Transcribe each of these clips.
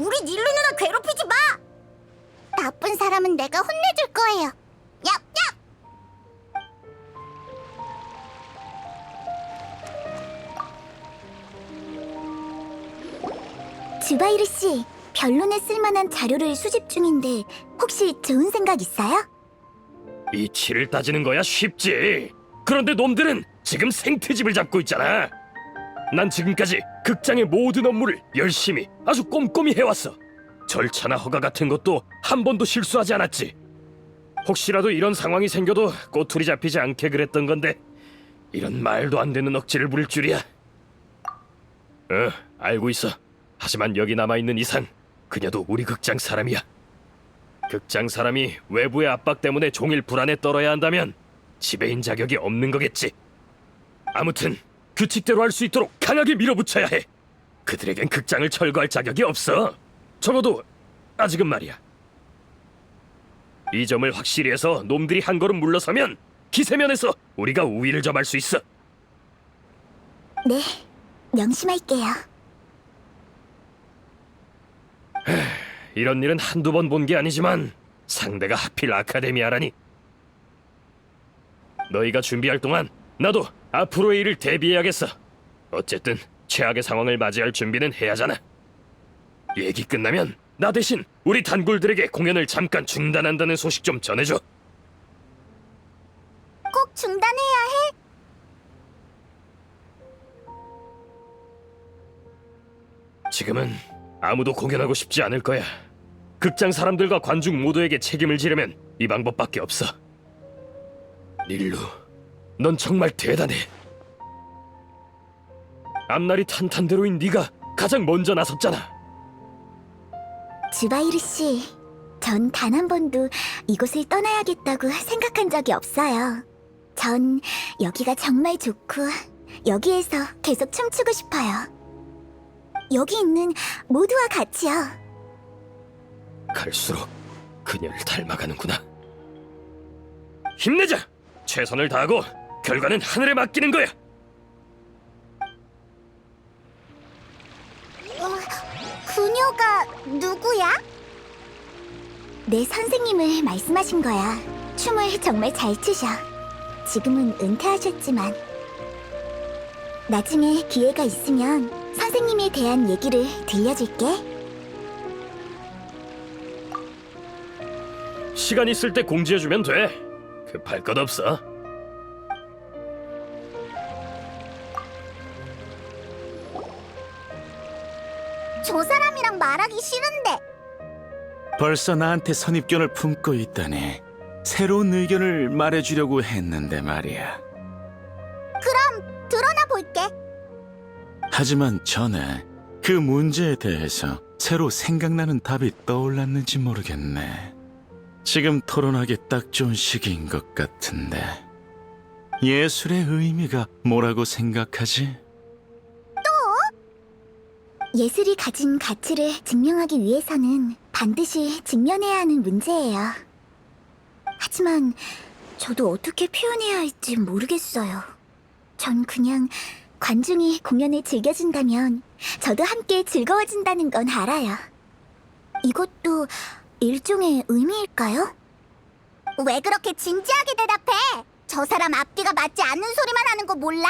우리 닐루 누나 괴롭히지 마! 나쁜 사람은 내가 혼내줄 거예요. 얍얍! 주바이르 씨, 변론에 쓸만한 자료를 수집 중인데 혹시 좋은 생각 있어요? 이치를 따지는 거야 쉽지. 그런데 놈들은 지금 생트집을 잡고 있잖아. 난 지금까지 극장의 모든 업무를 열심히 아주 꼼꼼히 해왔어. 절차나 허가 같은 것도 한 번도 실수하지 않았지. 혹시라도 이런 상황이 생겨도 꼬투리 잡히지 않게 그랬던 건데 이런 말도 안 되는 억지를 부릴 줄이야. 어, 알고 있어. 하지만 여기 남아 있는 이상 그녀도 우리 극장 사람이야. 극장 사람이 외부의 압박 때문에 종일 불안에 떨어야 한다면 지배인 자격이 없는 거겠지. 아무튼 규칙대로 할 수 있도록 강하게 밀어붙여야 해. 그들에겐 극장을 철거할 자격이 없어. 적어도 아직은 말이야. 이 점을 확실히 해서 놈들이 한 걸음 물러서면 기세면에서 우리가 우위를 점할 수 있어. 네, 명심할게요. 이런 일은 한두 번 본 게 아니지만 상대가 하필 아카데미아라니. 너희가 준비할 동안 나도 앞으로의 일을 대비해야겠어. 어쨌든 최악의 상황을 맞이할 준비는 해야잖아. 얘기 끝나면 나 대신 우리 단골들에게 공연을 잠깐 중단한다는 소식 좀 전해줘. 꼭 중단해야 해. 지금은 아무도 공연하고 싶지 않을 거야. 극장 사람들과 관중 모두에게 책임을 지려면 이 방법밖에 없어. 닐루, 넌 정말 대단해. 앞날이 탄탄대로인 네가 가장 먼저 나섰잖아. 주바이르 씨, 전 단 한 번도 이곳을 떠나야겠다고 생각한 적이 없어요. 전 여기가 정말 좋고 여기에서 계속 춤추고 싶어요. 여기 있는 모두와 같이요. 갈수록 그녀를 닮아가는구나. 힘내자. 최선을 다하고 결과는 하늘에 맡기는 거야. 그녀가 누구야? 내 선생님을 말씀하신 거야. 춤을 정말 잘 추셔. 지금은 은퇴하셨지만 나중에 기회가 있으면 선생님에 대한 얘기를 들려줄게. 시간 있을 때 공지해주면 돼. 급할 것 없어. 저 사람이랑 말하기 싫은데. 벌써 나한테 선입견을 품고 있다니 새로운 의견을 말해주려고 했는데 말이야. 그럼 드러나 볼게. 하지만 전에 그 문제에 대해서 새로 생각나는 답이 떠올랐는지 모르겠네. 지금 토론하기 딱 좋은 시기인 것 같은데. 예술의 의미가 뭐라고 생각하지? 예술이 가진 가치를 증명하기 위해서는 반드시 직면해야 하는 문제예요. 하지만 저도 어떻게 표현해야 할지 모르겠어요. 전 그냥 관중이 공연을 즐겨준다면 저도 함께 즐거워진다는 건 알아요. 이것도 일종의 의미일까요? 왜 그렇게 진지하게 대답해? 저 사람 앞뒤가 맞지 않는 소리만 하는 거 몰라?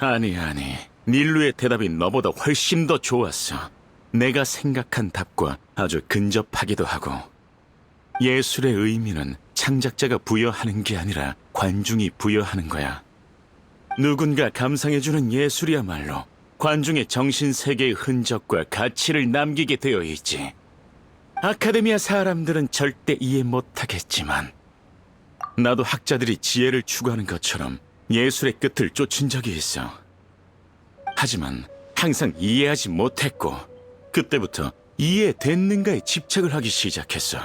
아니, 아니. 닐루의 대답이 너보다 훨씬 더 좋았어. 내가 생각한 답과 아주 근접하기도 하고. 예술의 의미는 창작자가 부여하는 게 아니라 관중이 부여하는 거야. 누군가 감상해주는 예술이야말로 관중의 정신 세계의 흔적과 가치를 남기게 되어 있지. 아카데미아 사람들은 절대 이해 못하겠지만, 나도 학자들이 지혜를 추구하는 것처럼 예술의 끝을 쫓은 적이 있어. 하지만 항상 이해하지 못했고 그때부터 이해됐는가에 집착을 하기 시작했어.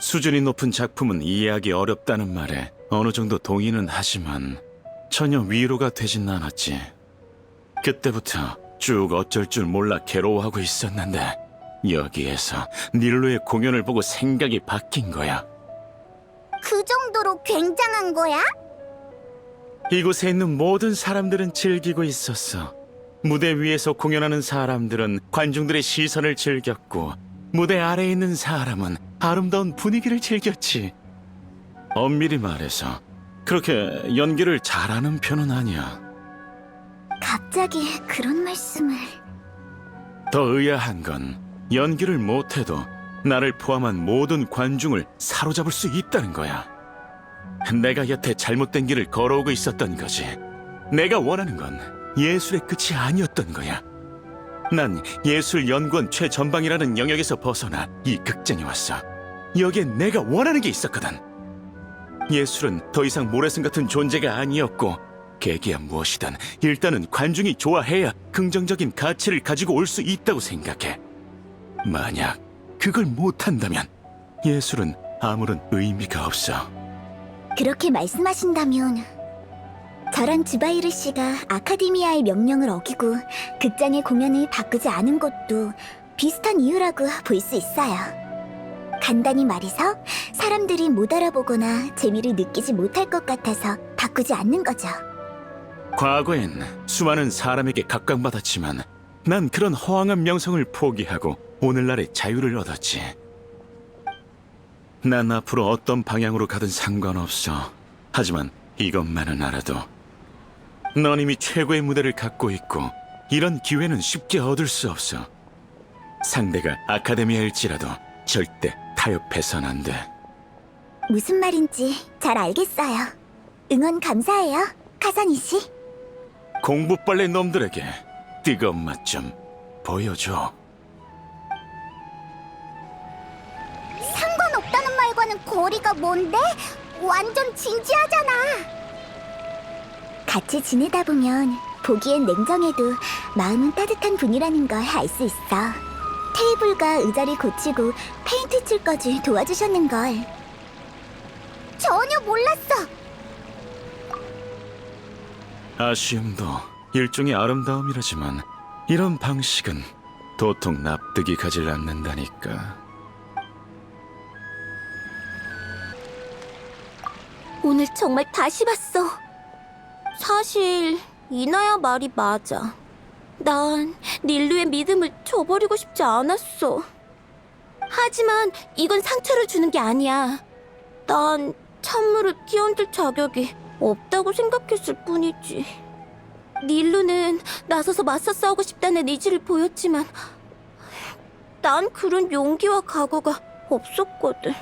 수준이 높은 작품은 이해하기 어렵다는 말에 어느 정도 동의는 하지만 전혀 위로가 되진 않았지. 그때부터 쭉 어쩔 줄 몰라 괴로워하고 있었는데 여기에서 닐로의 공연을 보고 생각이 바뀐 거야. 그 정도로 굉장한 거야? 이곳에 있는 모든 사람들은 즐기고 있었어. 무대 위에서 공연하는 사람들은 관중들의 시선을 즐겼고 무대 아래에 있는 사람은 아름다운 분위기를 즐겼지. 엄밀히 말해서 그렇게 연기를 잘하는 편은 아니야. 갑자기 그런 말씀을... 더 의아한 건 연기를 못해도 나를 포함한 모든 관중을 사로잡을 수 있다는 거야. 내가 여태 잘못된 길을 걸어오고 있었던 거지. 내가 원하는 건 예술의 끝이 아니었던 거야. 난 예술 연구원 최전방이라는 영역에서 벗어나 이 극장에 왔어. 여기에 내가 원하는 게 있었거든. 예술은 더 이상 모래성 같은 존재가 아니었고 계기야 무엇이든 일단은 관중이 좋아해야 긍정적인 가치를 가지고 올 수 있다고 생각해. 만약 그걸 못한다면 예술은 아무런 의미가 없어. 그렇게 말씀하신다면 저랑 주바이르 씨가 아카데미아의 명령을 어기고 극장의 공연을 바꾸지 않은 것도 비슷한 이유라고 볼 수 있어요. 간단히 말해서 사람들이 못 알아보거나 재미를 느끼지 못할 것 같아서 바꾸지 않는 거죠. 과거엔 수많은 사람에게 각광받았지만 난 그런 허황한 명성을 포기하고 오늘날의 자유를 얻었지. 난 앞으로 어떤 방향으로 가든 상관없어. 하지만 이것만은 알아도 넌 이미 최고의 무대를 갖고 있고 이런 기회는 쉽게 얻을 수 없어. 상대가 아카데미아일지라도 절대 타협해선 안 돼. 무슨 말인지 잘 알겠어요. 응원 감사해요, 카사니 씨. 공부빨래 놈들에게 뜨거운 맛 좀 보여줘. 거리가 뭔데? 완전 진지하잖아. 같이 지내다 보면 보기엔 냉정해도 마음은 따뜻한 분이라는 걸 알 수 있어. 테이블과 의자를 고치고 페인트 칠까지 도와주셨는 걸. 전혀 몰랐어. 아쉬움도 일종의 아름다움이라지만 이런 방식은 도통 납득이 가질 않는다니까. 오늘 정말 다시 봤어. 사실 이나야 말이 맞아. 난 닐루의 믿음을 저버리고 싶지 않았어. 하지만 이건 상처를 주는 게 아니야. 난 찬물을 끼얹을 자격이 없다고 생각했을 뿐이지. 닐루는 나서서 맞서 싸우고 싶다는 의지를 보였지만 난 그런 용기와 각오가 없었거든.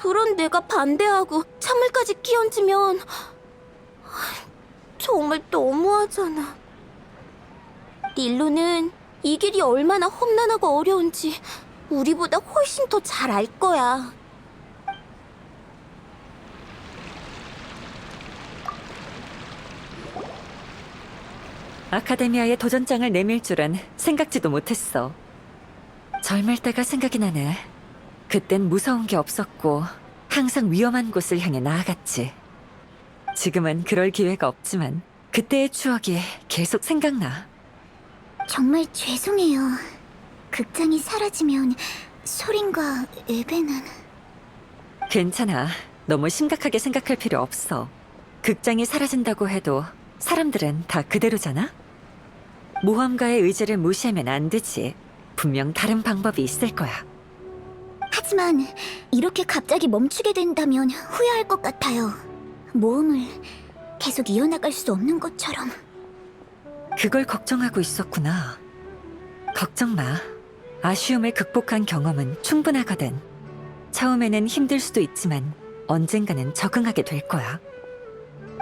그런 내가 반대하고 찬물까지 끼얹으면 정말 너무하잖아. 닐로는 이 길이 얼마나 험난하고 어려운지 우리보다 훨씬 더 잘 알 거야. 아카데미아에 도전장을 내밀 줄은 생각지도 못했어. 젊을 때가 생각이 나네. 그땐 무서운 게 없었고 항상 위험한 곳을 향해 나아갔지. 지금은 그럴 기회가 없지만 그때의 추억이 계속 생각나. 정말 죄송해요. 극장이 사라지면 소린과 에베는 괜찮아. 너무 심각하게 생각할 필요 없어. 극장이 사라진다고 해도 사람들은 다 그대로잖아? 모험가의 의지를 무시하면 안 되지. 분명 다른 방법이 있을 거야. 하지만 이렇게 갑자기 멈추게 된다면 후회할 것 같아요. 모험을 계속 이어나갈 수 없는 것처럼. 그걸 걱정하고 있었구나. 걱정 마. 아쉬움을 극복한 경험은 충분하거든. 처음에는 힘들 수도 있지만 언젠가는 적응하게 될 거야.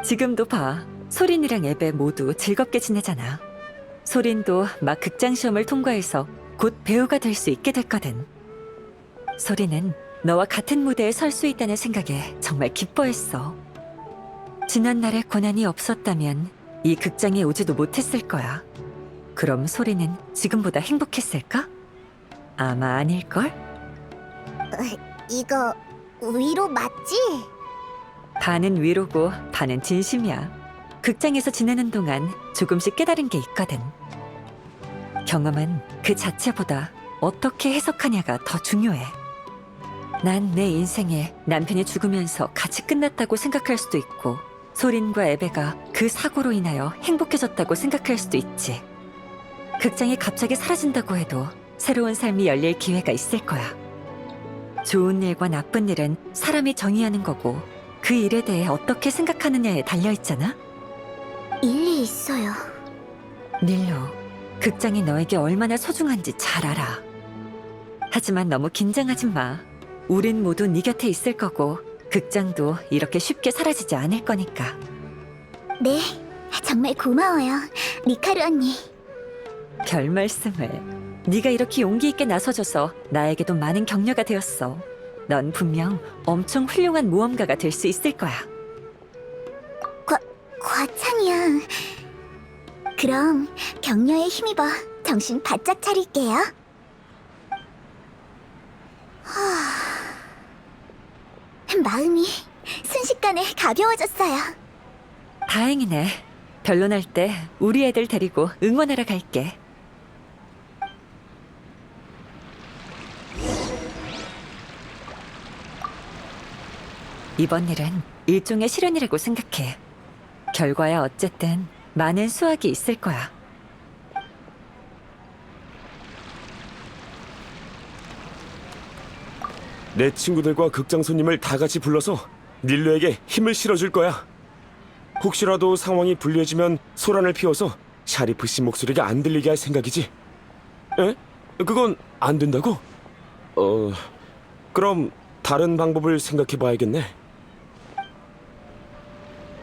지금도 봐. 소린이랑 에베 모두 즐겁게 지내잖아. 소린도 막 극장 시험을 통과해서 곧 배우가 될 수 있게 됐거든. 소린은 너와 같은 무대에 설 수 있다는 생각에 정말 기뻐했어. 지난날의 고난이 없었다면 이 극장에 오지도 못했을 거야. 그럼 소리는 지금보다 행복했을까? 아마 아닐걸? 이거 위로 맞지? 반은 위로고 반은 진심이야. 극장에서 지내는 동안 조금씩 깨달은 게 있거든. 경험은 그 자체보다 어떻게 해석하냐가 더 중요해. 난 내 인생에 남편이 죽으면서 같이 끝났다고 생각할 수도 있고, 소린과 에베가 그 사고로 인하여 행복해졌다고 생각할 수도 있지. 극장이 갑자기 사라진다고 해도 새로운 삶이 열릴 기회가 있을 거야. 좋은 일과 나쁜 일은 사람이 정의하는 거고 그 일에 대해 어떻게 생각하느냐에 달려 있잖아. 일리 있어요. 닐로, 극장이 너에게 얼마나 소중한지 잘 알아. 하지만 너무 긴장하지 마. 우린 모두 네 곁에 있을 거고 극장도 이렇게 쉽게 사라지지 않을 거니까. 네, 정말 고마워요. 리카루 언니. 별 말씀을. 네가 이렇게 용기 있게 나서줘서 나에게도 많은 격려가 되었어. 넌 분명 엄청 훌륭한 모험가가 될 수 있을 거야. 과찬이야. 그럼 격려에 힘입어 정신 바짝 차릴게요. 하... 마음이 순식간에 가벼워졌어요. 다행이네. 결론할 때 우리 애들 데리고 응원하러 갈게. 이번 일은 일종의 실현이라고 생각해. 결과야 어쨌든 많은 수확이 있을 거야. 내 친구들과 극장 손님을 다 같이 불러서 닐루에게 힘을 실어줄 거야. 혹시라도 상황이 불리해지면 소란을 피워서 샤리프 씨 목소리가 안 들리게 할 생각이지. 에? 그건 안 된다고? 어, 그럼 다른 방법을 생각해 봐야겠네.